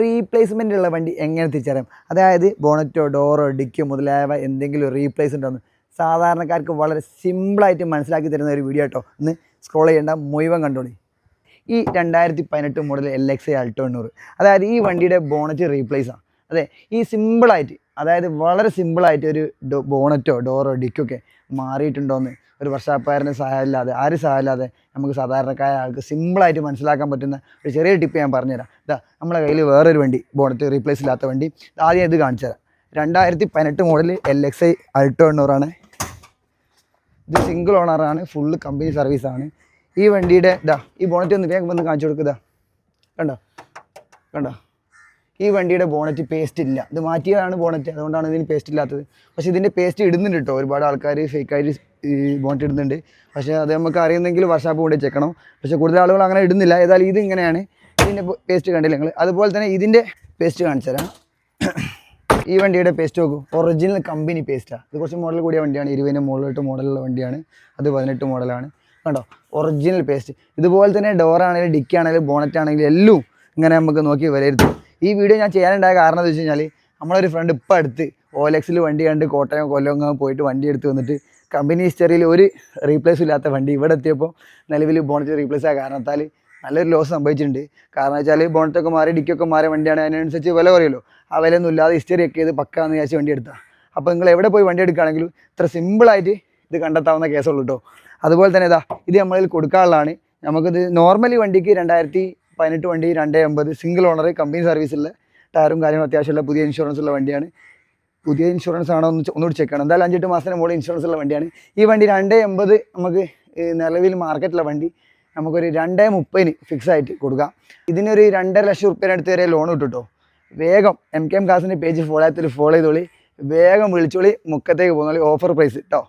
Replacement ഉള്ള വണ്ടി എങ്ങനെ തിരിച്ചറിയാം? അതായത് ബോണറ്റോ ഡോറോ ഡിക്കോ മുതലായവ എന്തെങ്കിലും റീപ്ലേസ്മെന്റ് ഒന്ന് സാധാരണക്കാർക്ക് വളരെ സിമ്പിളായിട്ട് മനസ്സിലാക്കി തരുന്ന ഒരു വീഡിയോ കേട്ടോ ഒന്ന് സ്ക്രോൾ ചെയ്യേണ്ട മുഴുവൻ കണ്ടോളി. ഈ രണ്ടായിരത്തി പതിനെട്ട് മോഡൽ എൽ എക്സ് അൾട്ടോ എണ്ണൂറ്. അതായത് ഈ വണ്ടിയുടെ ബോണറ്റ് റീപ്ലേസ് ആണ്. അതെ ഈ സിമ്പിളായിട്ട് അതായത് വളരെ സിമ്പിളായിട്ട് ഒരു ബോണറ്റോ ഡോറോ ഡിക്കൊക്കെ മാറിയിട്ടുണ്ടോയെന്ന് ഒരു വർഷാപ്പുകാരന്റെ സഹായമില്ലാതെ ആരും സഹായമില്ലാതെ നമുക്ക് സാധാരണക്കായ ആൾക്ക് സിമ്പിളായിട്ട് മനസ്സിലാക്കാൻ പറ്റുന്ന ഒരു ചെറിയ ടിപ്പ് ഞാൻ പറഞ്ഞുതരാം. ഇതാ നമ്മളെ കയ്യിൽ വേറൊരു വണ്ടി ബോണറ്റ് റീപ്ലേസ് ഇല്ലാത്ത വണ്ടി. ആദ്യം ഇത് കാണിച്ചു തരാം. രണ്ടായിരത്തി പതിനെട്ട് model L X I Alto എണ്ണൂറാണ് ഇത് സിംഗിൾ ഓണറാണ് ഫുള്ള് കമ്പനി സർവീസാണ് ഈ വണ്ടിയുടെ ഇതാ ഈ ബോണറ്റ് ഒന്ന് വേഗം വന്ന് കാണിച്ചു കൊടുക്കുക കണ്ടോ? കണ്ടോ? ഈ വണ്ടിയുടെ ബോണറ്റ് പേസ്റ്റ് ഇല്ല. ഇത് മാറ്റിയതാണ് ബോണറ്റ് അതുകൊണ്ടാണ് ഇതിന് പേസ്റ്റ് ഇല്ലാത്തത്. പക്ഷെ ഇതിന്റെ പേസ്റ്റ് ഇടുന്നുണ്ട് കേട്ടോ ഒരുപാട് ആൾക്കാർ ഫേക്കായിട്ട് ബോണറ്റ് ഇടുന്നുണ്ട്. പക്ഷേ അത് നമുക്ക് അറിയുന്നെങ്കിൽ വർഷാപ്പ് കൊണ്ട് ചെക്കണം പക്ഷേ കൂടുതൽ ആളുകൾ അങ്ങനെ ഇടുന്നില്ല. ഏതായാലും ഇത് ഇങ്ങനെയാണ്. ഇതിന്റെ പേസ്റ്റ് കണ്ടില്ല നിങ്ങൾ അതുപോലെ തന്നെ ഇതിന്റെ പേസ്റ്റ് കാണിച്ചു തരാം. ഈ വണ്ടിയുടെ പേസ്റ്റ് നോക്കൂ. ഒറിജിനൽ കമ്പനി പേസ്റ്റാണ് ഇത് കുറച്ച് മോഡൽ കൂടിയ വണ്ടിയാണ്. ഇരുപതിന് മുകളിലോട്ട് മോഡലുള്ള വണ്ടിയാണ്. അത് പതിനെട്ട് മോഡലാണ് കണ്ടോ? ഒറിജിനൽ പേസ്റ്റ് ഇതുപോലെ തന്നെ ഡോറാണെങ്കിലും ഡിക്കി ആണെങ്കിലും ബോണറ്റ് ആണെങ്കിലും എല്ലാം ഇങ്ങനെ നമുക്ക് നോക്കി വിലയിരുത്തും. ഈ വീഡിയോ ഞാൻ ചെയ്യാനുണ്ടായ കാരണം എന്ന് വെച്ച് കഴിഞ്ഞാൽ നമ്മളൊരു ഫ്രണ്ട് ഇപ്പം അടുത്ത് ഓലക്സിൽ വണ്ടി കണ്ട് കോട്ടയം കൊല്ലം പോയിട്ട് വണ്ടി എടുത്ത് വന്നിട്ട് കമ്പനി ഹിസ്റ്ററിയിൽ ഒരു റീപ്ലേസ് ഇല്ലാത്ത വണ്ടി ഇവിടെ എത്തിയപ്പോൾ നിലവിൽ ബോണറ്റ് റീപ്ലേസ് ആയ കാരണത്താൽ നല്ലൊരു ലോസ് സംഭവിച്ചിട്ടുണ്ട്. കാരണം വെച്ചാൽ ബോണറ്റൊക്കെ മാറി ഡിക്കൊക്കെ മാറിയ വണ്ടിയാണ്. അതിനനുസരിച്ച് വില കുറയല്ലോ ആ വിലയൊന്നും ഇല്ലാതെ ഹിസ്റ്ററി ഒക്കെ ചെയ്ത് പക്കാന്ന് വിചാരിച്ച് വണ്ടി എടുത്താൽ അപ്പോൾ നിങ്ങൾ എവിടെ പോയി വണ്ടി എടുക്കുകയാണെങ്കിലും ഇത്ര സിമ്പിളായിട്ട് ഇത് കണ്ടെത്താവുന്ന കേസുള്ളൂ കേട്ടോ അതുപോലെ തന്നെ ഇതാ ഇത് നമ്മളിൽ കൊടുക്കാനുള്ളതാണ്. നമുക്കിത് നോർമലി വണ്ടിക്ക് രണ്ടായിരത്തി പതിനെട്ട് വണ്ടി രണ്ട് എൺപത് സിംഗിൾ ഓണർ കമ്പനി സർവീസിലെ ടയറും കാര്യങ്ങളും അത്യാവശ്യമുള്ള പുതിയ ഇൻഷുറൻസ് ഉള്ള വണ്ടിയാണ്. പുതിയ ഇൻഷുറൻസ് ആണോ എന്ന് ഒന്നുകൂടി ചെക്ക് ചെയ്യണം. എന്തായാലും അഞ്ചെട്ട് മാസത്തിന് മുകളിൽ ഇൻഷുറൻസ് ഉള്ള വണ്ടിയാണ്. ഈ വണ്ടി രണ്ട് എൺപത് നമുക്ക് നിലവിൽ മാർക്കറ്റിലെ വണ്ടി നമുക്കൊരു രണ്ടേ മുപ്പതിന് ഫിക്സ് ആയിട്ട് കൊടുക്കാം. ഇതിനൊരു രണ്ടര ലക്ഷം റുപ്യേന്റെ അടുത്ത് വരെ ലോൺ കിട്ടും വേഗം എം കെ എം കാസിന്റെ പേജ് ഫോളോ ആയത്തിൽ ഫോളോ ചെയ്തോളി. വേഗം വിളിച്ചോളി. മുക്കത്തേക്ക് പോകുന്നോളി. ഓഫർ പ്രൈസ് കേട്ടോ